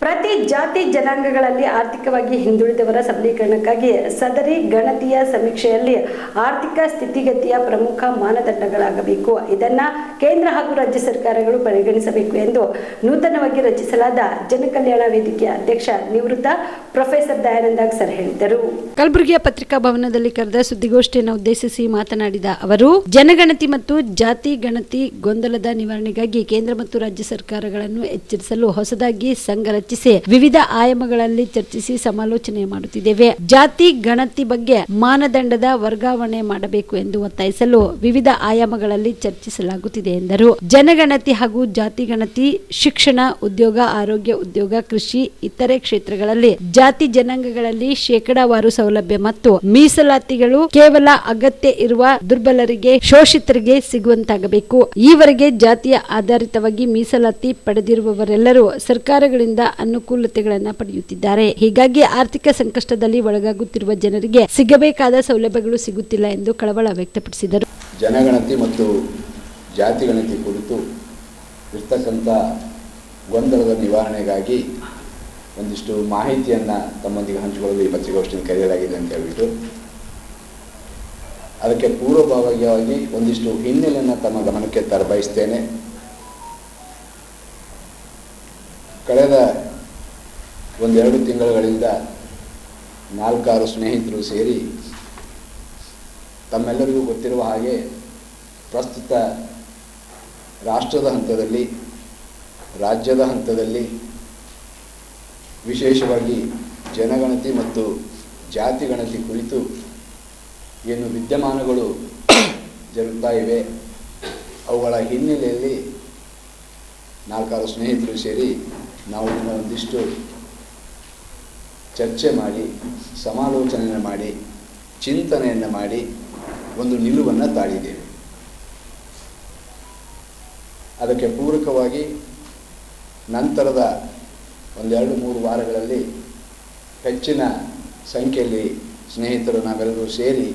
ಪ್ರತಿ ಜಾತಿ ಜನಾಂಗಗಳಲ್ಲಿ ಆರ್ಥಿಕವಾಗಿ ಹಿಂದುಳಿದವರ ಸಬಲೀಕರಣಕ್ಕಾಗಿ ಸದರಿ ಗಣತಿಯ ಸಮೀಕ್ಷೆಯಲ್ಲಿ ಆರ್ಥಿಕ ಸ್ಥಿತಿಗತಿಯ ಪ್ರಮುಖ ಮಾನದಂಡಗಳಾಗಬೇಕು. ಇದನ್ನ ಕೇಂದ್ರ ಹಾಗೂ ರಾಜ್ಯ ಸರ್ಕಾರಗಳು ಪರಿಗಣಿಸಬೇಕು ಎಂದು ನೂತನವಾಗಿ ರಚಿಸಲಾದ ಜನಕಲ್ಯಾಣ ವೇದಿಕೆಯ ಅಧ್ಯಕ್ಷ ನಿವೃತ್ತ ಪ್ರೊಫೆಸರ್ ದಯಾನಂದ ಸರ್ ಹೇಳಿದರು. ಕಲಬುರಗಿಯ ಪತ್ರಿಕಾ ಭವನದಲ್ಲಿ ಕರೆದ ಸುದ್ದಿಗೋಷ್ಠಿಯನ್ನು ಉದ್ದೇಶಿಸಿ ಮಾತನಾಡಿದ ಅವರು, ಜನಗಣತಿ ಮತ್ತು ಜಾತಿ ಗಣತಿ ಗೊಂದಲದ ನಿವಾರಣೆಗಾಗಿ ಕೇಂದ್ರ ಮತ್ತು ರಾಜ್ಯ ಸರ್ಕಾರಗಳನ್ನು ಎಚ್ಚರಿಸಲು ಹೊಸದಾಗಿ ಸಂಘ ರಚಿಸಿ ವಿವಿಧ ಆಯಾಮಗಳಲ್ಲಿ ಚರ್ಚಿಸಿ ಸಮಾಲೋಚನೆ ಮಾಡುತ್ತಿದ್ದೇವೆ. ಜಾತಿ, ಗಣತಿ ಬಗ್ಗೆ ಮಾನದಂಡದ ವರ್ಗಾವಣೆ ಮಾಡಬೇಕು ಎಂದು ಒತ್ತಾಯಿಸಲು ವಿವಿಧ ಆಯಾಮಗಳಲ್ಲಿ ಚರ್ಚಿಸಲಾಗುತ್ತಿದೆ ಎಂದರು. ಜನಗಣತಿ ಹಾಗೂ ಜಾತಿ ಗಣತಿ, ಶಿಕ್ಷಣ ಉದ್ಯೋಗ, ಆರೋಗ್ಯ ಉದ್ಯೋಗ, ಕೃಷಿ ಇತರೆ ಕ್ಷೇತ್ರಗಳಲ್ಲಿ ಜಾತಿ ಜನಾಂಗಗಳಲ್ಲಿ ಶೇಕಡಾವಾರು ಸೌಲಭ್ಯ ಮತ್ತು ಮೀಸಲಾತಿಗಳು ಕೇವಲ ಅಗತ್ಯ ಇರುವ ದುರ್ಬಲರಿಗೆ, ಶೋಷಿತರಿಗೆ ಸಿಗುವಂತಾಗಬೇಕು. ಈವರೆಗೆ ಜಾತಿಯ ಆಧಾರಿತವಾಗಿ ಮೀಸಲಾತಿ ಪಡೆದಿರುವವರೆಲ್ಲರೂ ಸರ್ಕಾರಗಳಿಂದ ಅನುಕೂಲತೆಗಳನ್ನು ಪಡೆಯುತ್ತಿದ್ದಾರೆ. ಹೀಗಾಗಿ ಆರ್ಥಿಕ ಸಂಕಷ್ಟದಲ್ಲಿ ಒಳಗಾಗುತ್ತಿರುವ ಜನರಿಗೆ ಸಿಗಬೇಕಾದ ಸೌಲಭ್ಯಗಳು ಸಿಗುತ್ತಿಲ್ಲ ಎಂದು ಕಳವಳ ವ್ಯಕ್ತಪಡಿಸಿದರು. ಜನಗಣತಿ ಮತ್ತು ಜಾತಿ ಗಣತಿ ಕುರಿತು ಇರ್ತಕ್ಕಂಥ ಗೊಂದಲದ ನಿವಾರಣೆಗಾಗಿ ಒಂದಿಷ್ಟು ಮಾಹಿತಿಯನ್ನು ತಮ್ಮೊಂದಿಗೆ ಹಂಚಿಕೊಳ್ಳಲು ಈ ಪತ್ರಿಕಾಗೋಷ್ಠಿಯನ್ನು ಕರೆಯಲಾಗಿದೆ ಅಂತ ಹೇಳ್ಬಿಟ್ಟು, ಅದಕ್ಕೆ ಪೂರ್ವಭಾವಿಯಾಗಿ ಒಂದಿಷ್ಟು ಹಿನ್ನೆಲೆಯನ್ನು ತಮ್ಮ ಗಮನಕ್ಕೆ ತರಬಯಸ್ತೇನೆ. ಕಳೆದ ಒಂದೆರಡು ತಿಂಗಳುಗಳಿಂದ ನಾಲ್ಕಾರು ಸ್ನೇಹಿತರು ಸೇರಿ ತಮ್ಮೆಲ್ಲರಿಗೂ ಗೊತ್ತಿರುವ ಹಾಗೆ ಪ್ರಸ್ತುತ ರಾಷ್ಟ್ರದ ಹಂತದಲ್ಲಿ, ರಾಜ್ಯದ ಹಂತದಲ್ಲಿ ವಿಶೇಷವಾಗಿ ಜನಗಣತಿ ಮತ್ತು ಜಾತಿ ಗಣತಿ ಕುರಿತು ಏನು ವಿದ್ಯಮಾನಗಳು ಜರುಗ್ತಾ ಇವೆ, ಅವುಗಳ ಹಿನ್ನೆಲೆಯಲ್ಲಿ ನಾಲ್ಕಾರು ಸ್ನೇಹಿತರು ಸೇರಿ ನಾವು ಒಂದಿಷ್ಟು ಚರ್ಚೆ ಮಾಡಿ, ಸಮಾಲೋಚನೆಯನ್ನು ಮಾಡಿ, ಚಿಂತನೆಯನ್ನು ಮಾಡಿ ಒಂದು ನಿಲುವನ್ನು ತಾಳಿದ್ದೇವೆ. ಅದಕ್ಕೆ ಪೂರಕವಾಗಿ ನಂತರದ ಒಂದೆರಡು ಮೂರು ವಾರಗಳಲ್ಲಿ ಹೆಚ್ಚಿನ ಸಂಖ್ಯೆಯಲ್ಲಿ ಸ್ನೇಹಿತರು ನಾವೆಲ್ಲರೂ ಸೇರಿ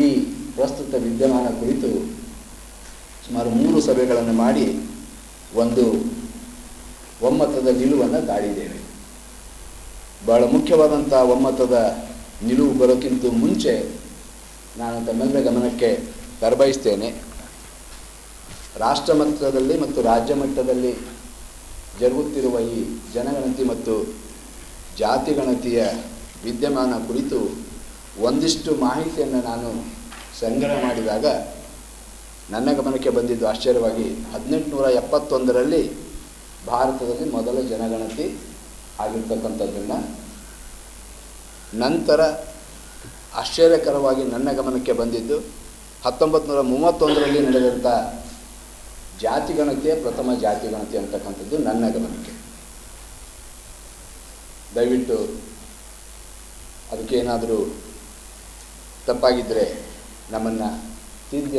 ಈ ಪ್ರಸ್ತುತ ವಿದ್ಯಮಾನ ಕುರಿತು ಸುಮಾರು ಮೂರು ಸಭೆಗಳನ್ನು ಮಾಡಿ ಒಂದು ಒಮ್ಮತದ ನಿಲುವನ್ನು ತಾಳಿದ್ದೇವೆ ಬಹಳ ಮುಖ್ಯವಾದಂಥ ಒಮ್ಮತದ ನಿಲುವು ಬರೋಕ್ಕಿಂತ ಮುಂಚೆ ನಾನು ತಮ್ಮೆಲ್ಲರ ಗಮನಕ್ಕೆ ತರಬಯಸ್ತೇನೆ. ರಾಷ್ಟ್ರ ಮಟ್ಟದಲ್ಲಿ ಮತ್ತು ರಾಜ್ಯ ಮಟ್ಟದಲ್ಲಿ ಜರುಗುತ್ತಿರುವ ಈ ಜನಗಣತಿ ಮತ್ತು ಜಾತಿ ಗಣತಿಯ ವಿದ್ಯಮಾನ ಕುರಿತು ಒಂದಿಷ್ಟು ಮಾಹಿತಿಯನ್ನು ನಾನು ಸಂಗ್ರಹ ಮಾಡಿದಾಗ ನನ್ನ ಗಮನಕ್ಕೆ ಬಂದಿದ್ದು ಆಶ್ಚರ್ಯವಾಗಿ ಹದಿನೆಂಟುನೂರ ಎಪ್ಪತ್ತೊಂದರಲ್ಲಿ ಭಾರತದಲ್ಲಿ ಮೊದಲ ಜನಗಣತಿ ಆಗಿರ್ತಕ್ಕಂಥದ್ದನ್ನು ನಂತರ ಆಶ್ಚರ್ಯಕರವಾಗಿ ನನ್ನ ಗಮನಕ್ಕೆ ಬಂದಿದ್ದು ಹತ್ತೊಂಬತ್ತು ನೂರ ಮೂವತ್ತೊಂದರಲ್ಲಿ ನಡೆದಂಥ ಜಾತಿ ಗಣತಿಯ ಪ್ರಥಮ ಜಾತಿ ಗಣತಿ ಅಂತಕ್ಕಂಥದ್ದು ನನ್ನ ಗಮನಕ್ಕೆ. ದಯವಿಟ್ಟು ಅದಕ್ಕೇನಾದರೂ ತಪ್ಪಾಗಿದ್ದರೆ ನಮ್ಮನ್ನು ತಿದ್ದಿ